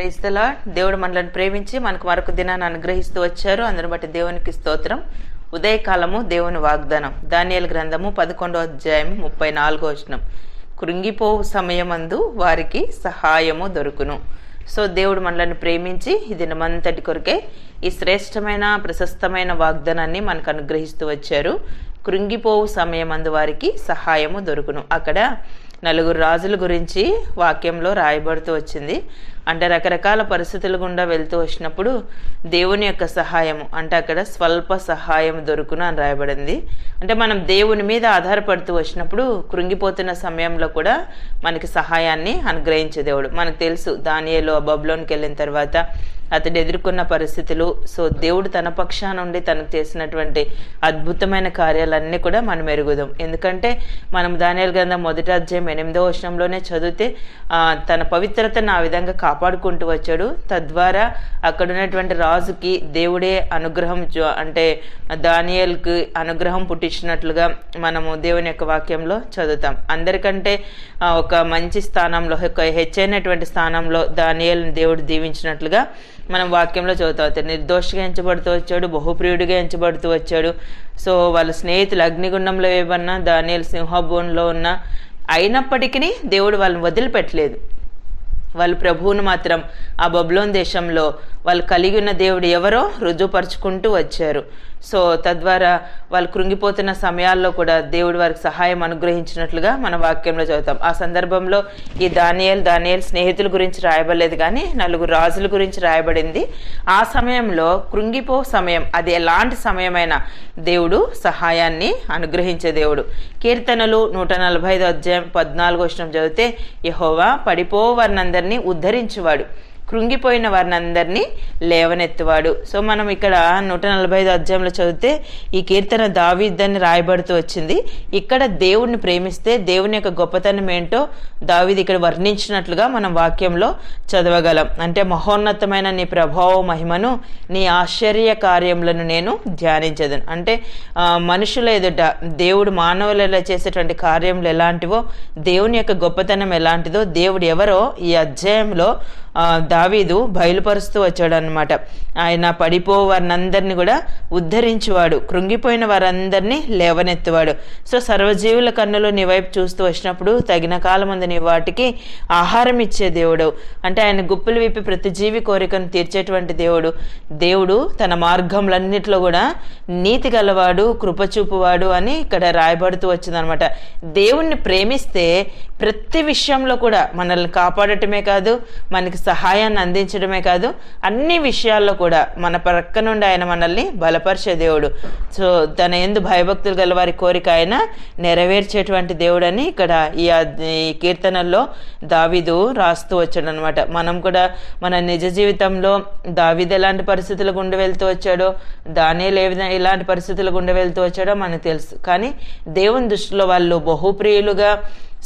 ప్రేస్తలా దేవుడు మనలను ప్రేమించి మనకు మరొక దినాన్ని అనుగ్రహిస్తూ వచ్చారు. అందరి బట్టి దేవునికి స్తోత్రం. ఉదయకాలము దేవుని వాగ్దానం. ధాన్యాల గ్రంథము పదకొండో అధ్యాయం ముప్పై నాలుగో వచనం. కృంగిపోవు సమయమందు వారికి సహాయము దొరుకును. సో దేవుడు మనలను ప్రేమించి ఇది దినమంతటి కొరకే ఈ శ్రేష్టమైన ప్రశస్తమైన వాగ్దానాన్ని మనకు అనుగ్రహిస్తూ వచ్చారు. కృంగిపోవు సమయమందు వారికి సహాయము దొరుకును. అక్కడ నలుగురు రాజుల గురించి వాక్యంలో రాయబడుతూ వచ్చింది. అంటే రకరకాల పరిస్థితుల గుండా వెళ్తూ వచ్చినప్పుడు దేవుని యొక్క సహాయము అంటే అక్కడ స్వల్ప సహాయం దొరుకును అని రాయబడింది. అంటే మనం దేవుని మీద ఆధారపడుతూ వచ్చినప్పుడు కృంగిపోతున్న సమయంలో కూడా మనకి సహాయాన్ని అనుగ్రహించే దేవుడు. మనకు తెలుసు దానియలో బబ్లోనికి వెళ్ళిన తర్వాత అతడు ఎదుర్కొన్న పరిస్థితులు. సో దేవుడు తన పక్షాన నుండి తనకు చేసినటువంటి అద్భుతమైన కార్యాలన్నీ కూడా మనం ఎరుగుదాం. ఎందుకంటే మనం దానియాల గ్రంథం మొదటి అధ్యాయం ఎనిమిదో వర్షంలోనే చదివితే తన పవిత్రతను ఆ విధంగా కాపాడుకుంటూ వచ్చాడు. తద్వారా అక్కడ ఉన్నటువంటి రాజుకి దేవుడే అనుగ్రహం అంటే దానియల్కి అనుగ్రహం పుట్టించినట్లుగా మనము దేవుని యొక్క వాక్యంలో చదువుతాం. అందరికంటే ఒక మంచి స్థానంలో ఒక హెచ్చైనటువంటి స్థానంలో దానియల్ని దేవుడు దీవించినట్లుగా మనం వాక్యంలో చదువుతా. నిర్దోషిగా ఎంచబడుతూ వచ్చాడు బహుప్రియుడిగా ఎంచబడుతూ వచ్చాడు. సో వాళ్ళ స్నేహితులు అగ్నిగుండంలో ఏమన్నా దానియల్ సింహభూన్లో ఉన్న అయినప్పటికీ దేవుడు వాళ్ళని వదిలిపెట్టలేదు. వాళ్ళు ప్రభువును మాత్రం ఆ బబ్లోన్ దేశంలో వాళ్ళు కలిగి ఉన్న దేవుడు ఎవరో రుజువుపరుచుకుంటూ వచ్చారు. సో తద్వారా వాళ్ళు కృంగిపోతున్న సమయాల్లో కూడా దేవుడు వారికి సహాయం అనుగ్రహించినట్లుగా మన వాక్యంలో చదువుతాం. ఆ సందర్భంలో ఈ దానియల్ దానియల్ స్నేహితుల గురించి రాయబడలేదు కానీ నలుగురు రాజుల గురించి రాయబడింది. ఆ సమయంలో కృంగిపో సమయం అది ఎలాంటి సమయమైనా దేవుడు సహాయాన్ని అనుగ్రహించే దేవుడు. కీర్తనలు నూట నలభై ఐదు అధ్యాయం పద్నాలుగు వచ్చిన చదివితే యహోవా పడిపోవారినందరినీ ఉద్ధరించువాడు. కృంగిపోయిన వారిని అందరినీ లేవనెత్తువాడు. సో మనం ఇక్కడ నూట నలభై ఐదు అధ్యాయంలో చదివితే ఈ కీర్తన దావీద్దని రాయబడుతూ వచ్చింది. ఇక్కడ దేవుడిని ప్రేమిస్తే దేవుని యొక్క గొప్పతనం ఏంటో దావీద్ ఇక్కడ వర్ణించినట్లుగా మనం వాక్యంలో చదవగలం. అంటే మహోన్నతమైన నీ ప్రభావ మహిమను నీ ఆశ్చర్య కార్యములను నేను ధ్యానించదను. అంటే మనుషుల ఎదుట దేవుడు మానవులలో చేసేటువంటి కార్యములు ఎలాంటివో దేవుని యొక్క గొప్పతనం ఎలాంటిదో దేవుడు ఎవరో ఈ అధ్యాయంలో దావీదు బయలుపరుస్తూ వచ్చాడు అనమాట ఆయన పడిపో వారినందరినీ కూడా ఉద్ధరించేవాడు. కృంగిపోయిన వారందరినీ లేవనెత్తువాడు. సో సర్వజీవుల కన్నులు నీ వైపు చూస్తూ వచ్చినప్పుడు తగిన కాలం నీ వాటికి ఆహారం ఇచ్చే దేవుడు. అంటే ఆయన గుప్పులు విప్పి ప్రతి జీవి కోరికను తీర్చేటువంటి దేవుడు. దేవుడు తన మార్గములన్నిటిలో కూడా నీతి గలవాడు కృపచూపువాడు అని ఇక్కడ రాయబడుతూ వచ్చిందనమాట దేవుణ్ణి ప్రేమిస్తే ప్రతి విషయంలో కూడా మనల్ని కాపాడటమే కాదు మనకి సహాయాన్ని అందించడమే కాదు అన్ని విషయాల్లో కూడా మన ప్రక్క నుండి ఆయన మనల్ని బలపరిచే దేవుడు. సో తన ఎందు భయభక్తులు గల వారి కోరిక ఆయన నెరవేర్చేటువంటి దేవుడని ఇక్కడ ఈ కీర్తనల్లో దావీదు రాస్తూ వచ్చాడు అనమాట మనం కూడా మన నిజ జీవితంలో దావీదు ఎలాంటి పరిస్థితులు గుండా వెళ్తూ వచ్చాడో దానే ఏ విధంగా ఎలాంటి పరిస్థితులు గుండా వెళ్తూ వచ్చాడో మనకు తెలుసు. కానీ దేవుని దృష్టిలో వాళ్ళు బహుప్రియులుగా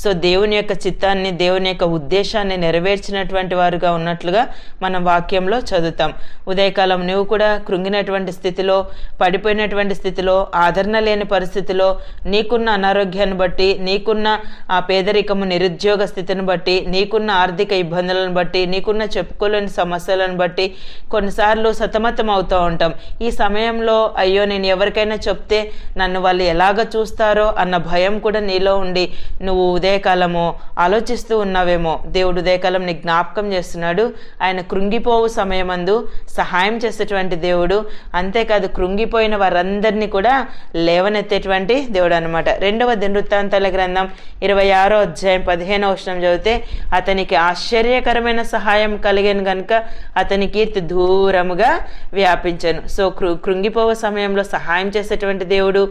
సో దేవుని యొక్క చిత్తాన్ని దేవుని యొక్క ఉద్దేశాన్ని నెరవేర్చినటువంటి వారుగా ఉన్నట్లుగా మనం వాక్యంలో చదువుతాం. ఉదయకాలం నువ్వు కూడా కృంగినటువంటి స్థితిలో పడిపోయినటువంటి స్థితిలో ఆదరణ లేని పరిస్థితిలో నీకున్న అనారోగ్యాన్ని బట్టి నీకున్న ఆ పేదరికము నిరుద్యోగ స్థితిని బట్టి నీకున్న ఆర్థిక ఇబ్బందులను బట్టి నీకున్న చెప్పుకోలేని సమస్యలను బట్టి కొన్నిసార్లు సతమతం అవుతూ ఉంటాం. ఈ సమయంలో అయ్యో నేను ఎవరికైనా చెప్తే నన్ను వాళ్ళు ఎలాగ చూస్తారో అన్న భయం కూడా నీలో ఉండి నువ్వు ఉదయకాలము ఆలోచిస్తూ ఉన్నావేమో. దేవుడు ఉదయకాలం నీ జ్ఞాపకం చేస్తున్నాడు. ఆయన కృంగిపోవు సమయమందు సహాయం చేసేటువంటి దేవుడు. అంతేకాదు కృంగిపోయిన వారందరినీ కూడా లేవనెత్తేటువంటి దేవుడు అనమాట రెండవ దినవృత్తాంతాల గ్రంథం ఇరవై ఆరో అధ్యాయం పదిహేనో వచనం చదివితే అతనికి ఆశ్చర్యకరమైన సహాయం కలిగాను కనుక అతని కీర్తి దూరముగా వ్యాపించాను. సో కృ కృంగిపోవ సమయంలో సహాయం చేసేటువంటి దేవుడు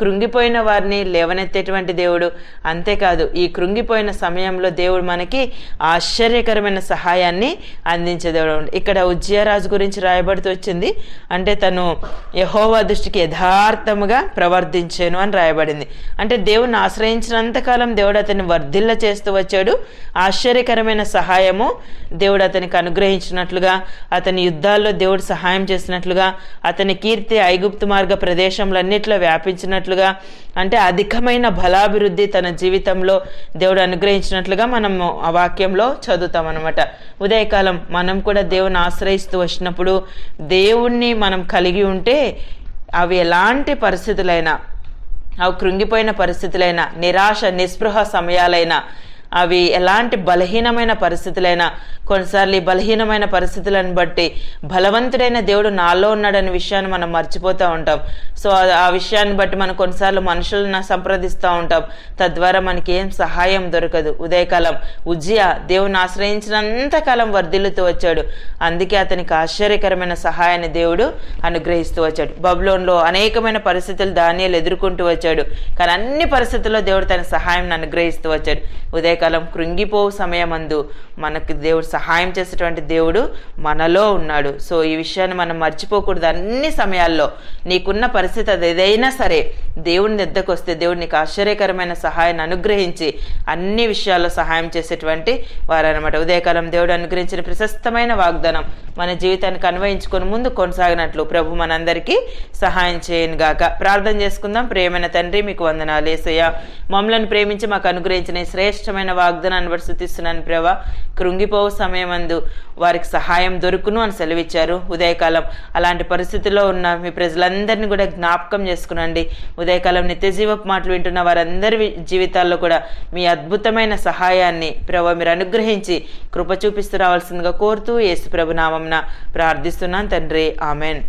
కృంగిపోయిన వారిని లేవనెత్తేటువంటి దేవుడు అంతేకాదు ఈ కృంగిపోయిన సమయంలో దేవుడు మనకి ఆశ్చర్యకరమైన సహాయాన్ని అందించే దేవుడు ఇక్కడ ఉజ్జయరాజు గురించి రాయబడుతూ వచ్చింది అంటే తను యహోవా దృష్టికి యథార్థముగా ప్రవర్తించాను అని రాయబడింది. అంటే దేవుని ఆశ్రయించినంతకాలం దేవుడు అతన్ని వర్ధిల్ల చేస్తూ వచ్చాడు. ఆశ్చర్యకరమైన సహాయము దేవుడు అతనికి అనుగ్రహించినట్లుగా అతని యుద్ధాల్లో దేవుడు సహాయం చేసినట్లుగా అతని కీర్తి ఐగుప్తు మార్గ ప్రదేశంలన్నిట్లో వ్యాపించినట్లు అనుగ్రహించినట్లుగా అంటే అధికమైన బలాభివృద్ధి తన జీవితంలో దేవుడు అనుగ్రహించినట్లుగా మనము ఆ వాక్యంలో చదువుతాం అనమాట ఉదయకాలం మనం కూడా దేవుని ఆశ్రయిస్తూ వచ్చినప్పుడు దేవుణ్ణి మనం కలిగి ఉంటే అవి ఎలాంటి పరిస్థితులైనా అవి కృంగిపోయిన పరిస్థితులైనా నిరాశ నిస్పృహ సమయాలైనా అవి ఎలాంటి బలహీనమైన పరిస్థితులైనా కొన్నిసార్లు ఈ బలహీనమైన పరిస్థితులను బట్టి బలవంతుడైన దేవుడు నాలో ఉన్నాడనే విషయాన్ని మనం మర్చిపోతూ ఉంటాం. సో ఆ- విషయాన్ని బట్టి మనం కొన్నిసార్లు మనుషులను సంప్రదిస్తూ ఉంటాం. తద్వారా మనకి ఏం సహాయం దొరకదు. ఉదయకాలం ఉజ్జియా దేవుని ఆశ్రయించినంత కాలం వర్ధిల్లుతూ వచ్చాడు. అందుకే అతనికి ఆశ్చర్యకరమైన సహాయాన్ని దేవుడు అనుగ్రహిస్తూ వచ్చాడు. బబ్లోన్లో అనేకమైన పరిస్థితులు ధాన్యాలు ఎదుర్కొంటూ వచ్చాడు. కానీ అన్ని పరిస్థితుల్లో దేవుడు తన సహాయం అనుగ్రహిస్తూ వచ్చాడు. ఉదయ ఉదయకాలం కృంగిపోవు సమయమందు మనకు దేవుడు సహాయం చేసేటువంటి దేవుడు మనలో ఉన్నాడు. సో ఈ విషయాన్ని మనం మర్చిపోకూడదు. అన్ని సమయాల్లో నీకున్న పరిస్థితి అది ఏదైనా సరే దేవుని దగ్గరకు వస్తే దేవుడు నీకు ఆశ్చర్యకరమైన సహాయాన్ని అనుగ్రహించి అన్ని విషయాల్లో సహాయం చేసేటువంటి వారనమాట ఉదయకాలం దేవుడు అనుగ్రహించిన ప్రశస్తమైన వాగ్దానం మన జీవితానికి అన్వయించుకొని ముందు కొనసాగినట్లు ప్రభు మనందరికీ సహాయం చేయను గాక. ప్రార్థన చేసుకుందాం. ప్రేమైన తండ్రి మీకు వందనాలు. ఏసయ్య మమ్మల్ని ప్రేమించి మాకు అనుగ్రహించిన శ్రేష్టమైన శ్రేష్టమైన వాగ్దానాన్ని వర్షిస్తున్నాను ప్రభా. కృంగిపోవు సమయమందు వారికి సహాయం దొరుకును అని సెలవిచ్చారు. ఉదయకాలం అలాంటి పరిస్థితిలో ఉన్న మీ ప్రజలందరినీ కూడా జ్ఞాపకం చేసుకునండి. ఉదయకాలం నిత్యజీవపు మాటలు వింటున్న వారందరి జీవితాల్లో కూడా మీ అద్భుతమైన సహాయాన్ని ప్రభు మీరు అనుగ్రహించి కృప చూపిస్తూ రావాల్సిందిగా కోరుతూ యేసు ప్రభు నామంన ప్రార్థిస్తున్నాను తండ్రి. ఆమెన్.